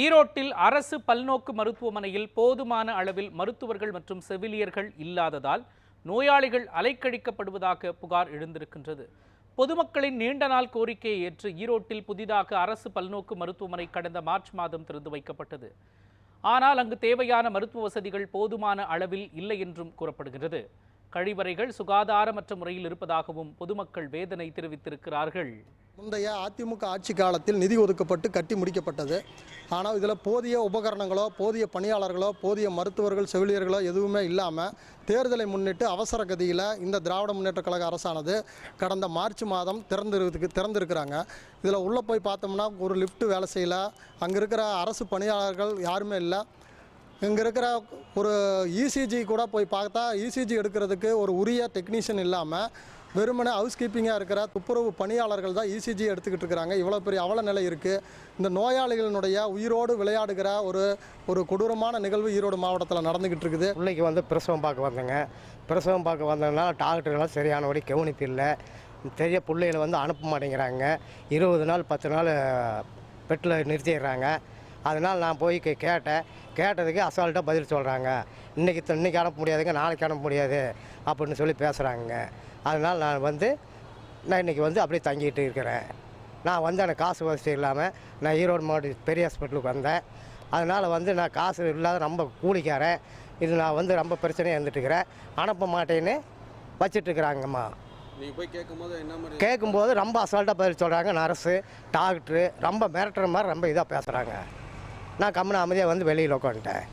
ஈரோட்டில் அரசு பல்நோக்கு மருத்துவமனையில் போதுமான அளவில் மருத்துவர்கள் மற்றும் செவிலியர்கள் இல்லாததால் நோயாளிகள் அலைக்கழிக்கப்படுவதாக புகார் எழுந்திருக்கின்றது. பொதுமக்களின் நீண்ட நாள் கோரிக்கையை ஏற்று ஈரோட்டில் புதிதாக அரசு பல்நோக்கு மருத்துவமனை கடந்த மார்ச் மாதம் திறந்து வைக்கப்பட்டது. ஆனால் அங்கு தேவையான மருத்துவ வசதிகள் போதுமான அளவில் இல்லை என்றும் கூறப்படுகிறது கழிவறைகள் சுகாதாரமற்ற முறையில் இருப்பதாகவும் பொதுமக்கள் வேதனை தெரிவித்திருக்கிறார்கள். முந்தைய அதிமுக ஆட்சி காலத்தில் நிதி ஒதுக்கப்பட்டு கட்டி முடிக்கப்பட்டது. ஆனால் இதில் போதிய உபகரணங்களோ போதிய பணியாளர்களோ போதிய மருத்துவர்கள் செவிலியர்களோ எதுவுமே இல்லாமல் தேர்தலை முன்னிட்டு அவசர கதியில் இந்த திராவிட முன்னேற்ற கழக அரசானது கடந்த மார்ச் மாதம் திறந்திருக்கு திறந்திருக்கிறாங்க. இதில் உள்ளே போய் பார்த்தோம்னா ஒரு லிஃப்ட் வேலை செய்யல. அங்கே இருக்கிற அரசு பணியாளர்கள் யாருமே இல்லை. இங்கே இருக்கிற ஒரு இசிஜி கூட போய் பார்த்தா இசிஜி எடுக்கிறதுக்கு ஒரு உரிய டெக்னீஷியன் இல்லாமல் வெறுமனே ஹவுஸ் கீப்பிங்காக இருக்கிற துப்புரவு பணியாளர்கள் தான் இசிஜி எடுத்துக்கிட்டு இருக்கிறாங்க. இவ்வளோ பெரிய அவல நிலை இருக்குது இந்த நோயாளிகளினுடைய உயிரோடு விளையாடுகிற ஒரு ஒரு கொடூரமான நிகழ்வு ஈரோடு மாவட்டத்தில் நடந்துக்கிட்டு இருக்குது. பிள்ளைக்கு வந்து பிரசவம் பார்க்க வந்தேங்க. பிரசவம் பார்க்க வந்ததுனால டாக்டர்லாம் சரியானபடி கவனிப்பு இல்லை. தெரிய பிள்ளைகளை வந்து அனுப்ப மாட்டேங்கிறாங்க. இருபது நாள் பத்து நாள் பெட்டில் நிறுத்திடுறாங்க. அதனால் நான் போய் கே- கேட்டேன். கேட்டதுக்கு அசால்ட்டாக பதில் சொல்கிறாங்க இன்றைக்கி இன்றைக்கி அனுப்ப முடியாதுங்க நாளைக்கு அனுப்ப முடியாது அப்படின்னு சொல்லி பேசுகிறாங்க அதனால் நான் வந்து நான் இன்றைக்கி வந்து அப்படியே தங்கிட்டு இருக்கிறேன். நான் வந்து எனக்கு காசு வசதி இல்லாமல் நான் ஈரோடு மாவட்ட பெரிய ஹாஸ்பிட்டலுக்கு வந்தேன். அதனால் வந்து நான் காசு இல்லாத ரொம்ப கூலிக்காரன். இது நான் வந்து ரொம்ப பிரச்சனையாக இருந்துட்டுருக்கிறேன் அனுப்ப மாட்டேன்னு வச்சிட்ருக்குறாங்கம்மா நீங்கள் போய் கேட்கும்போது என்ன மாதிரி கேட்கும்போது ரொம்ப அசால்ட்டாக பதில் சொல்கிறாங்க நர்ஸு டாக்டரு ரொம்ப மிரட்டுற மாதிரி ரொம்ப இதாக பேசுகிறாங்க நான் கம்முன்னு அமைதியாக வந்து வெளியில் உட்காந்துட்டேன்.